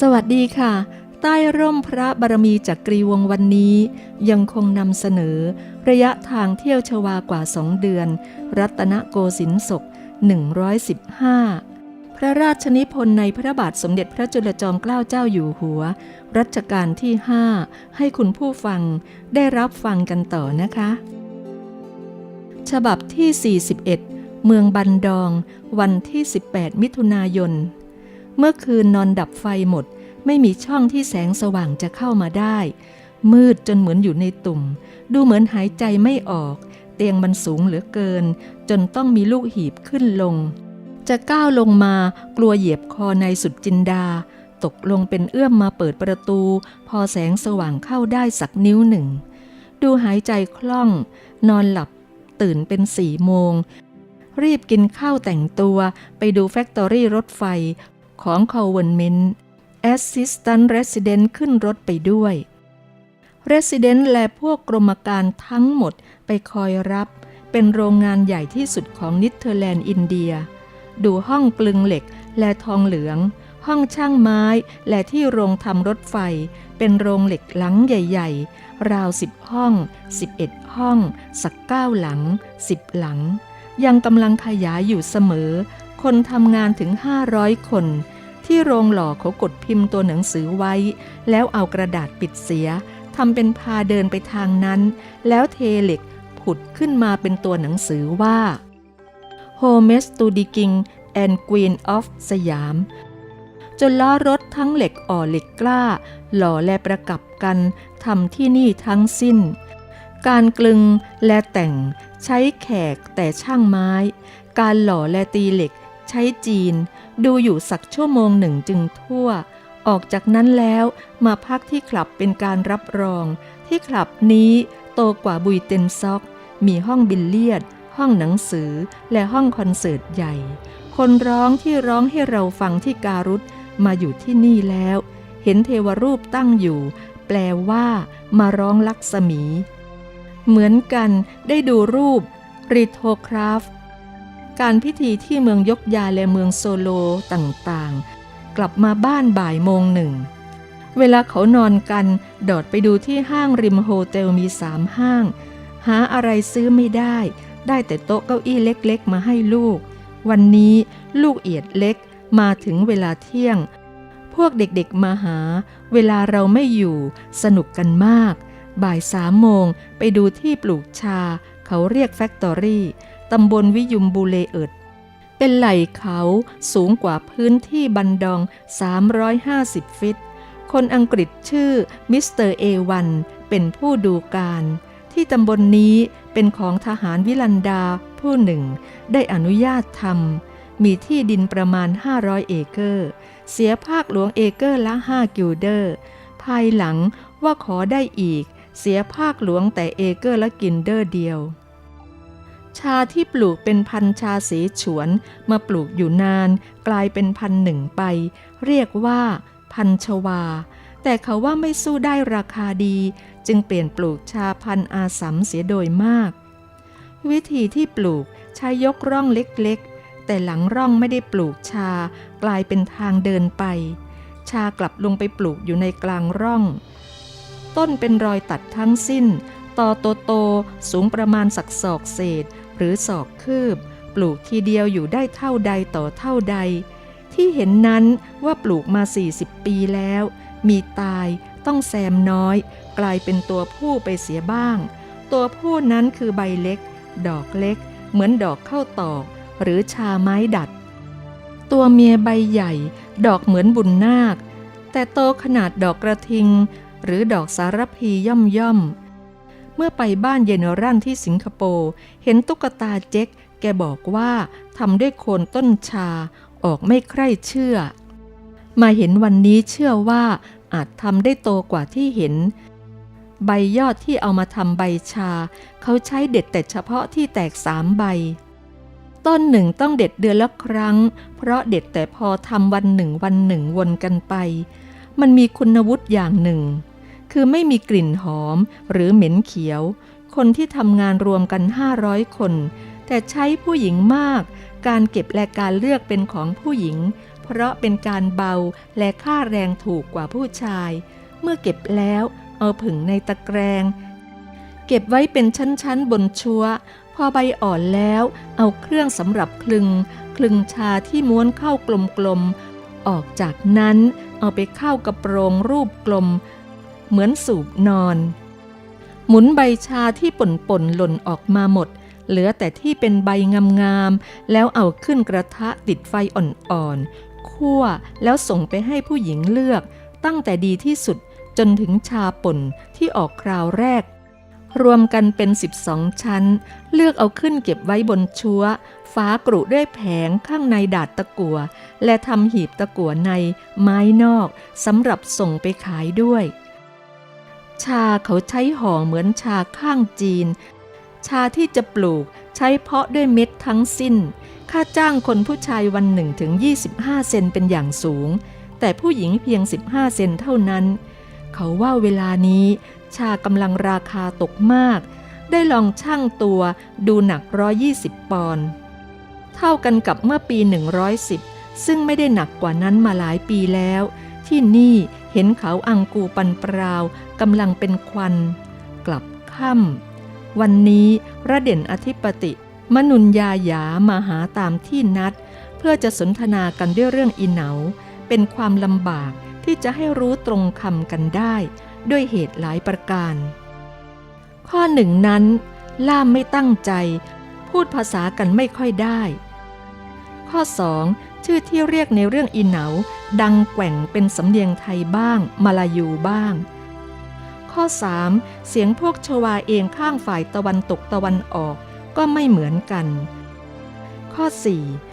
สวัสดีค่ะ ใต้ร่มพระบารมีจักรีวงวันนี้ ยังคงนำเสนอ ระยะทางเที่ยวชวากว่าสองเดือน รัตนโกสินทร์ศก 115 พระราชนิพนธ์ในพระบาทสมเด็จพระจุลจอมเกล้าเจ้าอยู่หัว รัชกาลที่ 5 ให้คุณผู้ฟังได้รับฟังกันต่อนะคะ ฉบับที่ 41 เมืองบันดอง วันที่ 18 มิถุนายน เมื่อคืนนอนดับไฟหมด ไม่มีช่องที่แสงสว่างจะเข้ามาได้ มืดจนเหมือนอยู่ในตุ่ม ดูเหมือนหายใจไม่ออก เตียงมันสูงเหลือเกิน จนต้องมีลูกหีบขึ้นลง จะก้าวลงมากลัวเหยียบคอในสุดจินดา ตกลงเป็นเอื้อมมาเปิดประตู พอแสงสว่างเข้าได้สักนิ้วหนึ่ง ดูหายใจคล่อง นอนหลับตื่นเป็นสี่โมงรีบกินข้าวแต่งตัวไปดูแฟคทอรี่รถไฟ ของ c o v e r n m e n t Assistant Resident ขึ้นรถไปด้วย Resident และพวกกรมการทั้งหมดไปคอยรับ เป็นโรงงานใหญ่ที่สุดของนิเธอร์แลนด์อินเดีย ดูห้องกลึงเหล็กและทองเหลือง ห้องช่างไม้และที่โรงทำรถไฟ เป็นโรงเหล็กหลังใหญ่ ๆ ราวสิบห้อง 11 ห้อง สักเก้าหลังสิบหลังยังกำลังขยายอยู่เสมอ คนทำงานถึง 500 คน ที่โรงหล่อเขากดพิมพ์ตัวหนังสือไว้ แล้วเอากระดาษปิดเสียทำเป็นพาเดินไปทางนั้น แล้วเทเหล็กผุดขึ้นมาเป็นตัวหนังสือว่า Home to the King and Queen of สยาม จนล้อรถทั้งเหล็กอ่อเหล็กกล้า หล่อและประกับกันทำที่นี่ทั้งสิ้น การกลึงและแต่งใช้แขกแต่ช่างไม้ การหล่อและตีเหล็ก ใช้จีน ดูอยู่สักชั่วโมงหนึ่งจึงทั่ว ออกจากนั้นแล้วมาพักที่คลับเป็นการรับรอง ที่คลับนี้โตกว่าบุยเตนซอก มีห้องบิลเลียด ห้องหนังสือและห้องคอนเสิร์ตใหญ่ คนร้องที่ร้องให้เราฟังที่การุตมาอยู่ที่นี่แล้ว เห็นเทวรูปตั้งอยู่ แปลว่า มาร้องลักษมี เหมือนกันได้ดูรูปริโทคราฟ การพิธีที่เมืองยกยาและเมืองโซโลต่างๆ กลับมาบ้านบ่ายโมงหนึ่ง เวลาเขานอนกัน ดอดไปดูที่ห้างริมโฮเทลมีสามห้าง หาอะไรซื้อไม่ได้ ได้แต่โต๊ะเก้าอี้เล็กๆ มาให้ลูก วันนี้ลูกเอียดเล็กมาถึงเวลาเที่ยง พวกเด็กๆมาหา เวลาเราไม่อยู่สนุกกันมาก บ่ายสามโมงไปดูที่ปลูกชา เขาเรียกแฟคทอรี่ ตำบลวิยุมบูเลเอิด เป็นไหล่เขาสูงกว่าพื้นที่บันดอง 350 ฟิต คนอังกฤษชื่อมิสเตอร์เอวันเป็นผู้ดูการ ที่ตำบลนนี้เป็นของทหารวิลันดาผู้หนึ่ง ได้อนุญาตทำมีที่ดินประมาณ 500 เอเกอร์ เสียภาคหลวงเอเกอร์ละ 5 กิลเดอร์ ภายหลังว่าขอได้อีกเสียภาคหลวงแต่เอเกอร์ละกินเดอร์เดียว ชาที่ปลูกเป็นพันชาเสีฉวนมาปลูกอยู่นาน กลายเป็นพันหนึ่งไป เรียกว่าพันชวา แต่เขาว่าไม่สู้ได้ราคาดี จึงเปลี่ยนปลูกชาพันอาสัมเสียโดยมาก วิธีที่ปลูกใช้ยกร่องเล็กๆ แต่หลังร่องไม่ได้ปลูกชา กลายเป็นทางเดินไป ชากลับลงไปปลูกอยู่ในกลางร่อง ต้นเป็นรอยตัดทั้งสิ้น ต่อโตโตๆสูงประมาณสักศอกเศษ หรือศอกคืบ ปลูกทีเดียวอยู่ได้เท่าใดต่อเท่าใด ที่เห็นนั้นว่าปลูกมา 40 ปีแล้ว มีตายต้องแซมน้อย กลายเป็นตัวผู้ไปเสียบ้าง ตัวผู้นั้นคือใบเล็ก ดอกเล็ก เหมือนดอกข้าวตอก หรือชาไม้ดัด ตัวเมียใบใหญ่ ดอกเหมือนบุญนาค แต่โตขนาดดอกกระทิง หรือดอกสารพีย่อมย่อม เมื่อไปบ้านเยนรั่นที่สิงคโปร์เห็นตุ๊กตาเจ๊กแกบอกว่าทำด้วยโคนต้นชาออกไม่ใคร่เชื่อ มาเห็นวันนี้เชื่อว่าอาจทำได้โตกว่าที่เห็น ใบยอดที่เอามาทำใบชา เขาใช้เด็ดแต่เฉพาะที่แตกสามใบ ต้นหนึ่งต้องเด็ดเดือนละครั้ง เพราะเด็ดแต่พอทำวันหนึ่งวันหนึ่งวนกันไป มันมีคุณวุฒิอย่างหนึ่ง คือไม่มีกลิ่นหอมหรือเหม็นเขียว คนที่ทำงานรวมกัน 500 คน แต่ใช้ผู้หญิงมาก การเก็บและการเลือกเป็นของผู้หญิง เพราะเป็นการเบาและค่าแรงถูกกว่าผู้ชาย เมื่อเก็บแล้วเอาผึ่งในตะแกรง เก็บไว้เป็นชั้นๆบนชัวพอใบอ่อนแล้วเอาเครื่องสำหรับคลึง คลึงชาที่ม้วนเข้ากลมๆออกจากนั้นเอาไปเข้ากระโปรงรูปกลม เหมือนสูบนอน หมุนใบชาที่ป่นๆหล่นออกมาหมด เหลือแต่ที่เป็นใบงามๆ แล้วเอาขึ้นกระทะติดไฟอ่อนๆ คั่วแล้วส่งไปให้ผู้หญิงเลือก ตั้งแต่ดีที่สุดจนถึงชาป่นที่ออกคราวแรก รวมกันเป็น 12 ชั้น เลือกเอาขึ้นเก็บไว้บนชัวฝากรุด้วยแผงข้างในดาดตะกัว และทำหีบตะกัวในไม้นอกสำหรับส่งไปขายด้วย ชาเขาใช้ห่อเหมือนชาข้างจีน ชาที่จะปลูกใช้เพาะด้วยเม็ดทั้งสิ้น ค่าจ้างคนผู้ชายวันหนึ่งถึง 25 เซนเป็นอย่างสูง แต่ผู้หญิงเพียง 15 เซนเท่านั้น เขาว่าเวลานี้ ชากำลังราคาตกมาก ได้ลองชั่งตัวดูหนัก 120 ปอนด์เท่ากันกับเมื่อปี 110 ซึ่งไม่ได้หนักกว่านั้นมาหลายปีแล้ว ที่นี่ เห็นเขาอังกูปันปราวกำลังเป็นควัน กลับค่ำวันนี้ระเด่นอธิปติ มนุญญาหยามาหาตามที่นัด เพื่อจะสนทนากันด้วยเรื่องอีเหนา เป็นความลำบากที่จะให้รู้ตรงคำกันได้ ด้วยเหตุหลายประการ ข้อหนึ่งนั้น ล่ามไม่ตั้งใจ พูดภาษากันไม่ค่อยได้ ข้อสอง ชื่อที่เรียกในเรื่องอีเหนา ดังแกว่งเป็นสำเนียงไทยบ้าง มาลายูบ้าง ข้อ 3. เสียงพวกชวาเองข้างฝ่ายตะวันตกตะวันออกก็ไม่เหมือนกัน ข้อ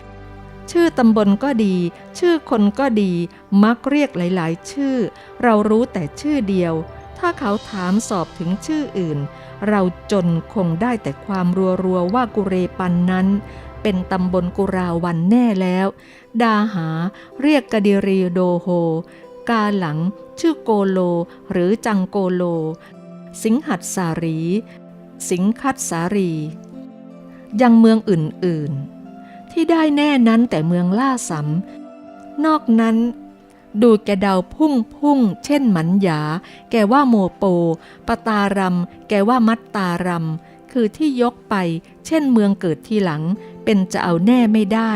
4. ชื่อตำบลก็ดี ชื่อคนก็ดี มักเรียกหลาย ๆ ชื่อ เรารู้แต่ชื่อเดียว ถ้าเขาถามสอบถึงชื่ออื่น เราจนคงได้แต่ความรัว ๆ ว่ากุเรปันนั้น เป็นตำบลกุราวันแน่แล้ว ดาหาเรียกกะดิรีโดโฮ กาหลังชื่อโกโลหรือจังโกโล สิงหัดสารี สิงคัดสารี ยังเมืองอื่นๆ ที่ได้แน่นั้นแต่เมืองล่าสัมนอกนั้นดูแกเดาพุ่งพุ่ง เช่นหมันหยา แกว่าโมโป ปตารำแกว่ามัตตารำคือที่ยกไป เช่นเมืองเกิดทีหลัง เป็นจะเอาแน่ไม่ได้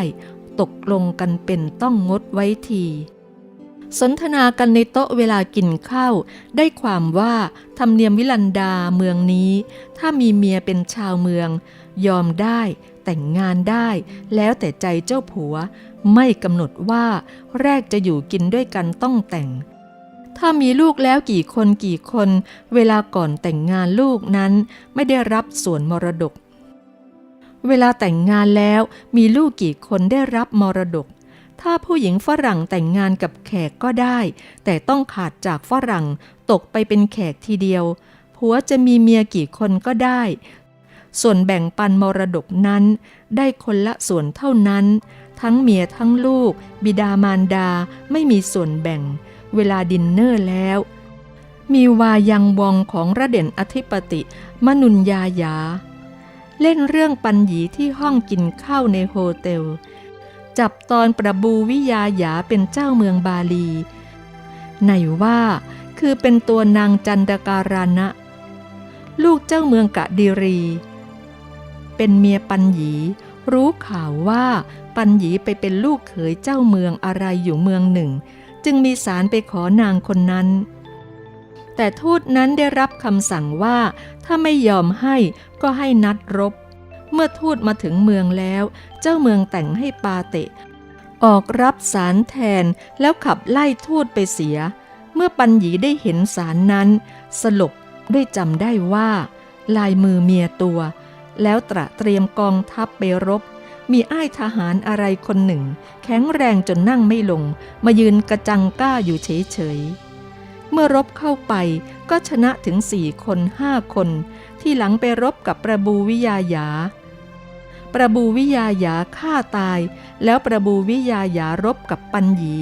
ตกลงกันเป็นต้องงดไว้ที สนทนากันในโต๊ะเวลากินข้าวได้ความว่าธรรมเนียมวิลันดาเมืองนี้ ถ้ามีเมียเป็นชาวเมือง ยอมได้แต่งงานได้ แล้วแต่ใจเจ้าผัว ไม่กำหนดว่าแรกจะอยู่กินด้วยกันต้องแต่งถ้ามีลูกแล้วกี่คนกี่คน เวลาก่อนแต่งงานลูกนั้นไม่ได้รับส่วนมรดก เวลาแต่งงานแล้วมีลูกกี่คนได้รับมรดก ถ้าผู้หญิงฝรั่งแต่งงานกับแขกก็ได้ แต่ต้องขาดจากฝรั่งตกไปเป็นแขกทีเดียว ผัวจะมีเมียกี่คนก็ได้ ส่วนแบ่งปันมรดกนั้น ได้คนละส่วนเท่านั้น ทั้งเมียทั้งลูก บิดามารดาไม่มีส่วนแบ่ง เวลาดินเนอร์แล้ว มีวายังวองของระเด่นอธิปติ มนุญญายา เล่นเรื่องปันหยีที่ห้องกินข้าวในโฮเทล จับตอนประบูวิยาหยาเป็นเจ้าเมืองบาลีไหนว่าคือเป็นตัวนางจันดการานะ ลูกเจ้าเมืองกะดีรี เป็นเมียปันหยี รู้ข่าวว่าปันหยีไปเป็นลูกเขยเจ้าเมืองอะไรอยู่เมืองหนึ่ง จึงมีสารไปขอนางคนนั้น แต่ทูตนั้นได้รับคำสั่งว่า ถ้าไม่ยอมให้ก็ให้นัดรบ เมื่อทูตมาถึงเมืองแล้ว เจ้าเมืองแต่งให้ปาเตะ ออกรับสารแทนแล้วขับไล่ทูตไปเสีย เมื่อปัญญีได้เห็นสารนั้น สลบด้วยจำได้ว่า ลายมือเมียตัว แล้วตระเตรียมกองทัพไปรบมีอ้ายทหารอะไรคนหนึ่ง แข็งแรงจนนั่งไม่ลง มายืนกระจังก้าอยู่เฉยๆ เมื่อรบเข้าไปก็ชนะถึงสี่คนห้าคน ที่หลังไปรบกับประบูวิยาหยา ประบูวิยาหยาฆ่าตาย แล้วประบูวิยาหยารบกับปัญญี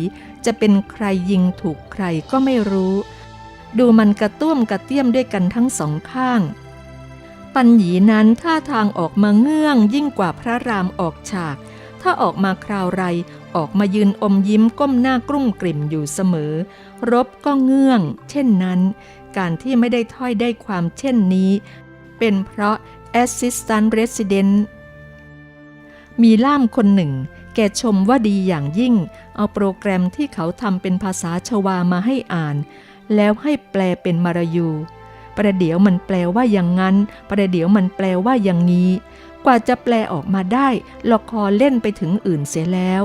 จะเป็นใครยิงถูกใครก็ไม่รู้ ดูมันกระตุ้มกระเตี้ยมด้วยกันทั้งสองข้าง ปัญญีนั้นท่าทางออกมาเงื่องยิ่งกว่าพระรามออกฉาก ถ้าออกมาคราวไรออกมายืนอมยิ้มก้มหน้ากรุ่มกลิ่มอยู่เสมอ รบก็เงื่อง เช่นนั้น การที่ไม่ได้ถ้อยได้ความเช่นนี้ เป็นเพราะ Assistant Resident มีล่ามคนหนึ่ง แกชมว่าดีอย่างยิ่ง เอาโปรแกรมที่เขาทำเป็นภาษาชวามาให้อ่าน แล้วให้แปลเป็นมารยู ประเดี๋ยวมันแปลว่าอย่างนั้น ประเดี๋ยวมันแปลว่าอย่างนี้ กว่าจะแปลออกมาได้ละครเล่นไปถึงอื่นเสียแล้ว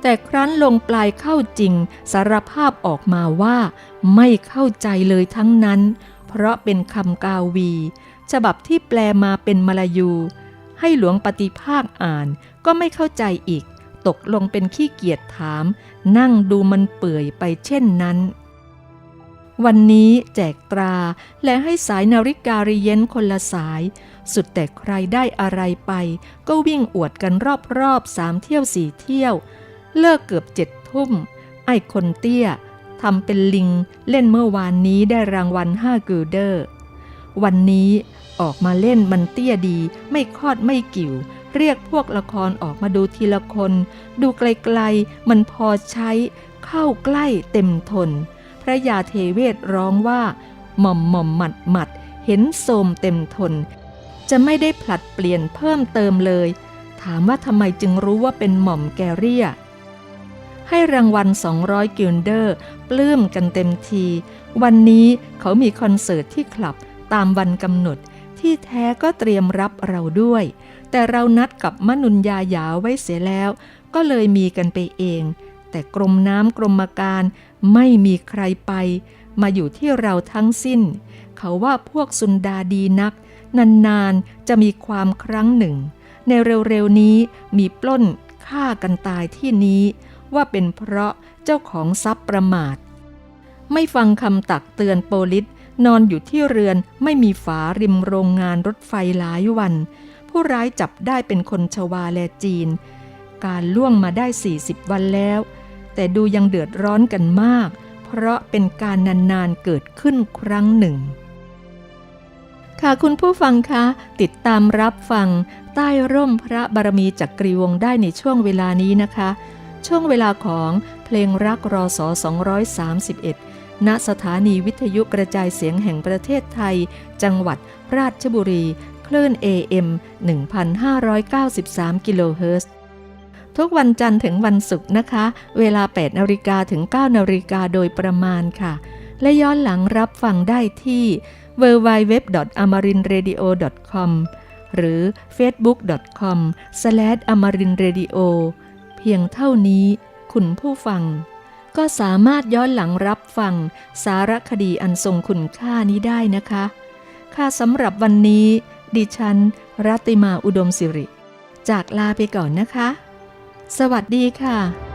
แต่ครั้นลงปลายเข้าจริง สารภาพออกมาว่า ไม่เข้าใจเลยทั้งนั้น เพราะเป็นคำกาวี ฉบับที่แปลมาเป็นมลายู ให้หลวงปฏิภาคอ่านก็ไม่เข้าใจอีก ตกลงเป็นขี้เกียจถาม นั่งดูมันเปื่อยไปเช่นนั้น วันนี้แจกตราและให้สายนาฬิกาเรียนคนละสาย สุดแต่ใครได้อะไรไป ก็วิ่งอวดกันรอบๆสามเที่ยวสี่เที่ยว เลิกเกือบเจ็ดทุ่ม ไอ้คนเตี้ยทำเป็นลิงเล่นเมื่อวานนี้ได้รางวัลห้ากิลเดอร์ วันนี้ออกมาเล่นมันเตี้ยดี ไม่คอดไม่กิ่ว เรียกพวกละครออกมาดูทีละคน ดูไกลๆ มันพอใช้ เข้าใกล้เต็มทน ระยาเทเวศร้องว่า หม่อมหม่อมหมัดหมัดเห็นโสมเต็มทน จะไม่ได้ผลัดเปลี่ยนเพิ่มเติมเลย ถามว่าทำไมจึงรู้ว่าเป็นหม่อมแกเรียให้รางวัล 200 กิลเดอร์ ปลื้มกันเต็มที วันนี้เขามีคอนเสิร์ตที่คลับตามวันกำหนด ที่แท้ก็เตรียมรับเราด้วย แต่เรานัดกับมนุญญาหยาไว้เสียแล้ว ก็เลยมีกันไปเอง แต่กรมน้ำกรมการ ไม่มีใครไป มาอยู่ที่เราทั้งสิ้น เขาว่าพวกสุนดาดีนัก นานๆ จะมีความครั้งหนึ่ง ในเร็วๆนี้มีปล้นฆ่ากันตายที่นี้ ว่าเป็นเพราะเจ้าของทรัพย์ประมาท ไม่ฟังคำตักเตือนโปลิสนอนอยู่ที่เรือนไม่มีฝาริมโรงงานรถไฟหลายวัน ผู้ร้ายจับได้เป็นคนชวาแลจีน การล่วงมาได้ 40 วันแล้ว แต่ดูยังเดือดร้อนกันมาก เพราะเป็นการนานๆเกิดขึ้นครั้งหนึ่ง ค่ะคุณผู้ฟังคะ ติดตามรับฟัง ใต้ร่มพระบารมีจักกรีวงได้ในช่วงเวลานี้นะคะ ช่วงเวลาของเพลงรักรอสอ231 ณสถานีวิทยุกระจายเสียงแห่งประเทศไทย จังหวัดราชบุรี คลื่น AM 1593 กิโลเฮิรตซ์ ทุกวันจันทร์ถึงวันศุกร์นะคะ เวลา 8นาฬิกาถึง 9นาฬิกาโดยประมาณค่ะ และย้อนหลังรับฟังได้ที่ www.amarinradio.com หรือ facebook.com/amarinradio เพียงเท่านี้คุณผู้ฟัง ก็สามารถย้อนหลังรับฟัง สารคดีอันทรงคุณค่านี้ได้นะคะ ค่ะสำหรับวันนี้ ดิฉัน รัติมาอุดมสิริ จากลาไปก่อนนะคะ สวัสดีค่ะ